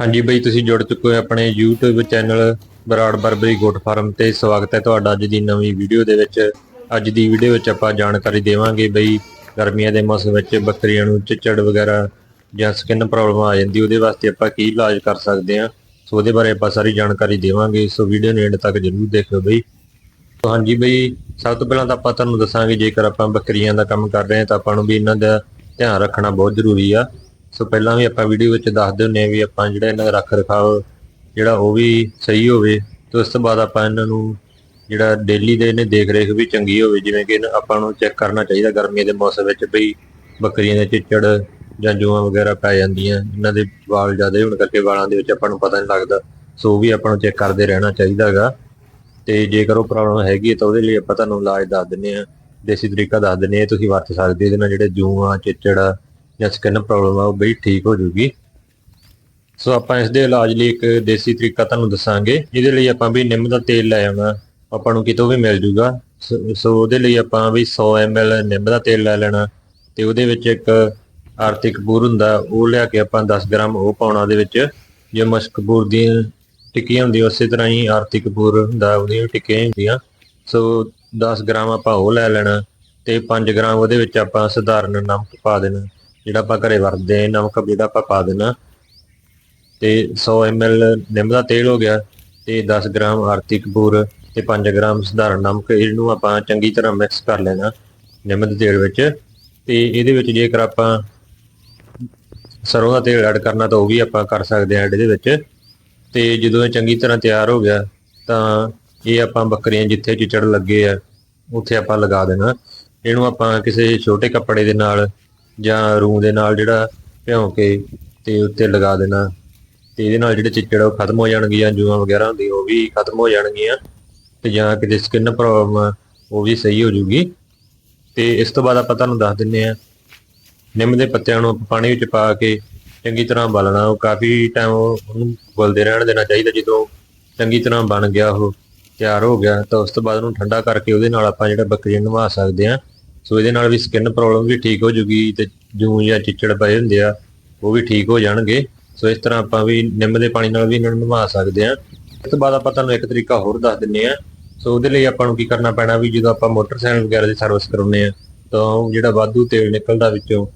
ਹਾਂਜੀ ਬਈ, ਤੁਸੀਂ ਜੁੜ ਚੁੱਕੇ ਹੋ ਆਪਣੇ YouTube channel Brar Barbari goat farm ਤੇ। ਸਵਾਗਤ ਹੈ ਤੁਹਾਡਾ ਅੱਜ ਦੀ ਨਵੀਂ ਵੀਡੀਓ ਦੇ ਵਿੱਚ। ਅੱਜ ਦੀ ਵੀਡੀਓ ਵਿੱਚ ਆਪਾਂ ਜਾਣਕਾਰੀ ਦੇਵਾਂਗੇ ਬਈ, ਗਰਮੀਆਂ ਦੇ ਮੌਸਮ ਵਿੱਚ ਬੱਕਰੀਆਂ ਨੂੰ ਚਿੱਚੜ ਵਗੈਰਾ ਜਾਂ ਸਕਿਨ ਪ੍ਰੋਬਲਮ ਆ ਜਾਂਦੀ, ਉਹਦੇ ਵਾਸਤੇ ਆਪਾਂ ਕੀ ਇਲਾਜ ਕਰ ਸਕਦੇ ਹਾਂ, ਸੋ ਉਹਦੇ ਬਾਰੇ ਆਪਾਂ ਸਾਰੀ ਜਾਣਕਾਰੀ ਦੇਵਾਂਗੇ। ਸੋ ਵੀਡੀਓ ਨੂੰ ਐਂਡ ਤੱਕ ਜਰੂਰ ਦੇਖਿਓ ਬਈ। ਸੋ ਹਾਂਜੀ ਬਈ, ਸਭ ਤੋਂ ਪਹਿਲਾਂ ਤਾਂ ਆਪਾਂ ਤੁਹਾਨੂੰ ਦੱਸਾਂਗੇ, ਜੇਕਰ ਆਪਾਂ ਬੱਕਰੀਆਂ ਦਾ ਕੰਮ ਕਰ ਰਹੇ ਹਾਂ ਤਾਂ ਆਪਾਂ ਨੂੰ ਵੀ ਇਹਨਾਂ ਦਾ ਧਿਆਨ ਰੱਖਣਾ ਬਹੁਤ ਜ਼ਰੂਰੀ ਆ। ਸੋ ਪਹਿਲਾਂ ਵੀ ਆਪਾਂ ਵੀਡੀਓ ਵਿੱਚ ਦੱਸਦੇ ਹੁੰਨੇ ਆ ਵੀ ਆਪਾਂ ਜਿਹੜਾ ਇਹਨਾਂ ਦਾ ਰੱਖ ਰਖਾਵ ਜਿਹੜਾ ਉਹ ਵੀ ਸਹੀ ਹੋਵੇ, ਤੇ ਉਸ ਤੋਂ ਬਾਅਦ ਆਪਾਂ ਇਹਨਾਂ ਨੂੰ ਜਿਹੜਾ ਡੇਲੀ ਦੇ ਇਹਨੇ ਦੇਖ ਰੇਖ ਵੀ ਚੰਗੀ ਹੋਵੇ, ਜਿਵੇਂ ਕਿ ਇਹਨਾਂ- ਆਪਾਂ ਨੂੰ ਚੈੱਕ ਕਰਨਾ ਚਾਹੀਦਾ ਗਰਮੀਆਂ ਦੇ ਮੌਸਮ ਵਿੱਚ ਵੀ ਬੱਕਰੀਆਂ ਦੇ ਚਿੱਚੜ ਜਾਂ ਜੂਆਂ ਵਗੈਰਾ ਪੈ ਜਾਂਦੀਆਂ, ਇਹਨਾਂ ਦੇ ਵਾਲ ਜ਼ਿਆਦਾ ਹੋਣ ਕਰਕੇ ਵਾਲਾਂ ਦੇ ਵਿੱਚ ਆਪਾਂ ਨੂੰ ਪਤਾ ਨਹੀਂ ਲੱਗਦਾ, ਸੋ ਉਹ ਵੀ ਆਪਾਂ ਨੂੰ ਚੈੱਕ ਕਰਦੇ ਰਹਿਣਾ ਚਾਹੀਦਾ ਹੈਗਾ। ਤੇ ਜੇਕਰ ਉਹ ਪ੍ਰੋਬਲਮ ਹੈਗੀ ਹੈ ਤਾਂ ਉਹਦੇ ਲਈ ਆਪਾਂ ਤੁਹਾਨੂੰ ਇਲਾਜ ਦੱਸ ਦਿੰਨੇ ਆ ਦੇਸੀ ਤਰੀਕਾ ਦੱਸ ਦਿੰਨੇ ਆ ਤੁਸੀਂ ਵਰਤ ਸਕਦੇ ਇਹਦੇ ਨਾਲ ਜਿਹੜੇ ਜੂਆਂ, ਚਿੱਚੜ ਆ ਜਾਂ ਸਕਿਨ ਪ੍ਰੋਬਲਮ ਆ, ਉਹ ਬਈ ਠੀਕ ਹੋ ਜੂਗੀ। ਸੋ ਆਪਾਂ ਇਸ ਦੇ ਇਲਾਜ ਲਈ ਇੱਕ ਦੇਸੀ ਤਰੀਕਾ ਤੁਹਾਨੂੰ ਦੱਸਾਂਗੇ। ਇਹਦੇ ਲਈ ਆਪਾਂ ਵੀ ਨਿੰਮ ਦਾ ਤੇਲ ਲੈ ਆਉਣਾ ਆਪਾਂ ਨੂੰ ਕਿਤੋਂ ਵੀ ਮਿਲ ਜੂਗਾ। ਸੋ- ਸੋ ਉਹਦੇ ਲਈ ਆਪਾਂ ਵੀ 100 ml ਨਿੰਮ ਦਾ ਤੇਲ ਲੈ ਲੈਣਾ, ਤੇ ਉਹਦੇ ਵਿੱਚ ਇੱਕ ਆਰਥਿਕ ਕਪੂਰ ਹੁੰਦਾ, ਉਹ ਲਿਆ ਕੇ ਆਪਾਂ 10 ਗ੍ਰਾਮ ਉਹ ਪਾਉਣਾ ਉਹਦੇ ਵਿੱਚ। ਜੇ ਮਸ਼ਕ ਕਪੂਰ ਦੀਆਂ ਟਿੱਕੀਆਂ ਹੁੰਦੀਆਂ, ਉਸੇ ਤਰ੍ਹਾਂ ਹੀ ਆਰਥਿਕ ਕਪੂਰ ਹੁੰਦਾ, ਉਹਦੀਆਂ ਵੀ ਟਿੱਕੀਆਂ ਹੁੰਦੀਆਂ। ਸੋ 10 ਗ੍ਰਾਮ ਆਪਾਂ ਉਹ ਲੈ ਲੈਣਾ, ਤੇ 5 ਗ੍ਰਾਮ ਉਹਦੇ ਵਿੱਚ ਆਪਾਂ ਸਧਾਰਨ ਨਮਕ ਪਾ ਦੇਣਾ। ਜਿਹੜਾ ਆਪਾਂ ਘਰੇ ਵਰਤਦੇ ਆ ਨਮਕ ਜਿਹੜਾ ਆਪਾਂ ਪਾ ਦੇਣਾ ਤੇ 100 ml ਨਿੰਮ ਦਾ ਤੇਲ ਹੋ ਗਿਆ ਤੇ 10 ਗ੍ਰਾਮ ਆਰਤੀ ਕਪੂਰ ਤੇ 5 ਗ੍ਰਾਮ ਸਧਾਰਨ ਨਮਕ, ਇਹਨੂੰ ਆਪਾਂ ਚੰਗੀ ਤਰ੍ਹਾਂ ਮਿਕਸ ਕਰ ਲੈਣਾ ਨਿੰਮ ਦੇ ਤੇਲ ਵਿੱਚ। ਤੇ ਇਹਦੇ ਵਿੱਚ ਜੇਕਰ ਆਪਾਂ ਸਰੋਂ ਦਾ ਤੇਲ ਐਡ ਕਰਨਾ ਤਾਂ ਉਹ ਵੀ ਆਪਾਂ ਕਰ ਸਕਦੇ ਹਾਂ ਐਡ ਇਹਦੇ ਵਿੱਚ। ਤੇ ਜਦੋਂ ਇਹ ਚੰਗੀ ਤਰ੍ਹਾਂ ਤਿਆਰ ਹੋ ਗਿਆ, ਤਾਂ ਇਹ ਆਪਾਂ ਬੱਕਰੀਆਂ ਜਿੱਥੇ ਚਿਚੜ ਲੱਗੇ ਆ, ਉੱਥੇ ਆਪਾਂ ਲਗਾ ਦੇਣਾ। ਇਹਨੂੰ ਆਪਾਂ ਕਿਸੇ ਛੋਟੇ ਕੱਪੜੇ ਦੇ ਨਾਲ ਜਾਂ ਰੂੰ ਦੇ ਨਾਲ ਜਿਹੜਾ ਭਿਉਂ ਕੇ ਤੇ ਉੱਤੇ ਲਗਾ ਦੇਣਾ ਤੇ ਇਹਦੇ ਨਾਲ ਜਿਹੜੇ ਚਿੱਚੜ ਉਹ ਖਤਮ ਹੋ ਜਾਣਗੀਆਂ, ਜੂਆਂ ਵਗੈਰਾ ਹੁੰਦੀਆਂ, ਉਹ ਵੀ ਖਤਮ ਹੋ ਜਾਣਗੀਆਂ ਤੇ ਜਾਂ ਕਿਤੇ ਸਕਿਨ ਪ੍ਰੋਬਲਮ ਆ, ਉਹ ਵੀ ਸਹੀ ਹੋ ਜੂਗੀ। ਤੇ ਇਸ ਤੋਂ ਬਾਅਦ ਆਪਾਂ ਤੁਹਾਨੂੰ ਦੱਸ ਦਿੰਨੇ ਆ ਨਿੰਮ ਦੇ ਪੱਤਿਆਂ ਨੂੰ ਪਾਣੀ ਵਿੱਚ ਪਾ ਕੇ ਚੰਗੀ ਤਰ੍ਹਾਂ ਬਲਣਾ ਉਹ ਕਾਫੀ ਟਾਈਮ ਉਹਨੂੰ ਉਬਲਦੇ ਰਹਿਣ ਦੇਣਾ ਚਾਹੀਦਾ, ਜਦੋਂ ਚੰਗੀ ਤਰ੍ਹਾਂ ਬਣ ਗਿਆ ਉਹ ਤਿਆਰ ਹੋ ਗਿਆ, ਤਾਂ ਉਸ ਤੋਂ ਬਾਅਦ ਉਹਨੂੰ ਠੰਡਾ ਕਰਕੇ ਉਹਦੇ ਨਾਲ ਆਪਾਂ ਜਿਹੜਾ ਬੱਕਰੀ ਨੂੰ ਨਵਾ ਸਕਦੇ ਆ ਸੋ ਇਹਦੇ ਨਾਲ ਵੀ ਸਕਿਨ ਪ੍ਰੋਬਲਮ ਵੀ ਠੀਕ ਹੋ ਜੂਗੀ ਤੇ ਜੂੰ ਜਾਂ ਚਿੱਚੜ ਪਏ ਹੁੰਦੇ ਆ ਉਹ ਵੀ ਠੀਕ ਹੋ ਜਾਣਗੇ। ਸੋ ਇਸ ਤਰ੍ਹਾਂ ਆਪਾਂ ਵੀ ਨਿੰਮ ਦੇ ਪਾਣੀ ਨਾਲ ਵੀ ਇਹਨਾਂ ਨੂੰ ਨਵਾ ਸਕਦੇ ਆ ਇਸ ਤੋਂ ਬਾਅਦ ਆਪਾਂ ਤੁਹਾਨੂੰ ਇੱਕ ਤਰੀਕਾ ਹੋਰ ਦੱਸ ਦਿੰਨੇ ਆ ਸੋ ਉਹਦੇ ਲਈ ਆਪਾਂ ਨੂੰ ਕੀ ਕਰਨਾ ਪੈਣਾ ਵੀ ਜਦੋਂ ਆਪਾਂ ਮੋਟਰਸਾਈਕਲ ਵਗੈਰਾ ਦੀ ਸਰਵਿਸ ਕਰਾਉਂਦੇ ਆ ਤਾਂ ਉਹ ਜਿਹੜਾ ਵਾਧੂ ਤੇਲ ਨਿਕਲਦਾ ਵਿੱਚੋਂ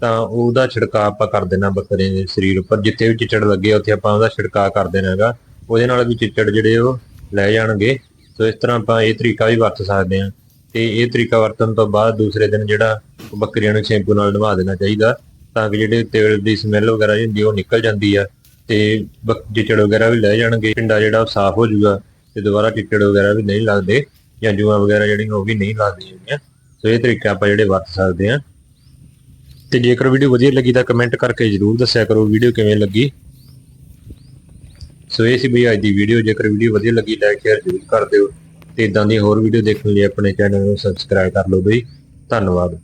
ਤਾਂ ਉਹਦਾ ਛਿੜਕਾਅ ਆਪਾਂ ਕਰ ਦੇਣਾ ਬੱਕਰੇ ਦੇ ਸਰੀਰ ਉੱਪਰ। ਜਿੱਥੇ ਵੀ ਚਿੱਚੜ ਲੱਗੇ ਆ, ਉੱਥੇ ਆਪਾਂ ਉਹਦਾ ਛਿੜਕਾਅ ਕਰ ਦੇਣਾ ਹੈਗਾ ਉਹਦੇ ਨਾਲ ਵੀ ਚਿੱਚੜ ਜਿਹੜੇ ਉਹ ਲੈ ਜਾਣਗੇ। ਸੋ ਇਸ ਤਰ੍ਹਾਂ ਆਪਾਂ ਇਹ ਤਰੀਕਾ ਵੀ ਵਰਤ ਸਕਦੇ ਹਾਂ। ਤੇ ਇਹ ਤਰੀਕਾ ਵਰਤਣ ਤੋਂ ਬਾਅਦ ਦੂਸਰੇ ਦਿਨ ਜਿਹੜਾ ਬੱਕਰੀਆਂ ਨੂੰ ਸ਼ੈਂਪੂ ਨਾਲ ਨਵਾ ਦੇਣਾ ਚਾਹੀਦਾ, ਤਾਂ ਕਿ ਜਿਹੜੇ ਤੇਲ ਦੀ ਸਮੈਲ ਵਗੈਰਾ ਹੁੰਦੀ ਉਹ ਨਿਕਲ ਜਾਂਦੀ ਆ ਤੇ ਬੱਕ- ਚਿੱਚੜ ਵਗੈਰਾ ਵੀ ਲੈ ਜਾਣਗੇ, ਪਿੰਡਾ ਜਿਹੜਾ ਉਹ ਸਾਫ਼ ਹੋ ਜਾਊਗਾ ਤੇ ਦੁਬਾਰਾ ਚਿੱਚੜ ਵਗੈਰਾ ਵੀ ਨਹੀਂ ਲੱਗਦੇ ਜਾਂ ਜੂਆਂ ਵਗੈਰਾ ਜਿਹੜੀਆਂ ਉਹ ਵੀ ਨਹੀਂ ਲੱਗਦੀਆਂ ਹੈਗੀਆਂ। ਸੋ ਇਹ ਤਰੀਕਾ ਆਪਾਂ ਜਿਹੜੇ ਵਰਤ ਸਕਦੇ ਹਾਂ। ਤੇ ਜੇਕਰ ਵੀਡੀਓ ਵਧੀਆ ਲੱਗੀ ਤਾਂ ਕਮੈਂਟ ਕਰਕੇ ਜਰੂਰ ਦੱਸਿਆ ਕਰੋ ਵੀਡੀਓ ਕਿਵੇਂ ਲੱਗੀ। ਸੋ ਇਹ ਸੀ ਬਈ ਅੱਜ ਦੀ ਵੀਡੀਓ, ਜੇਕਰ ਵੀਡੀਓ ਵਧੀਆ ਲੱਗੀ ਲਾਈਕ ਸ਼ੇਅਰ ਜਰੂਰ ਕਰ ਦਿਓ। ਤੇ ਇਦਾਂ ਦੀ ਹੋਰ ਵੀਡੀਓ ਦੇਖਣ ਲਈ ਆਪਣੇ ਚੈਨਲ ਨੂੰ ਸਬਸਕ੍ਰਾਈਬ ਕਰ ਲਓ ਬਈ। ਧੰਨਵਾਦ।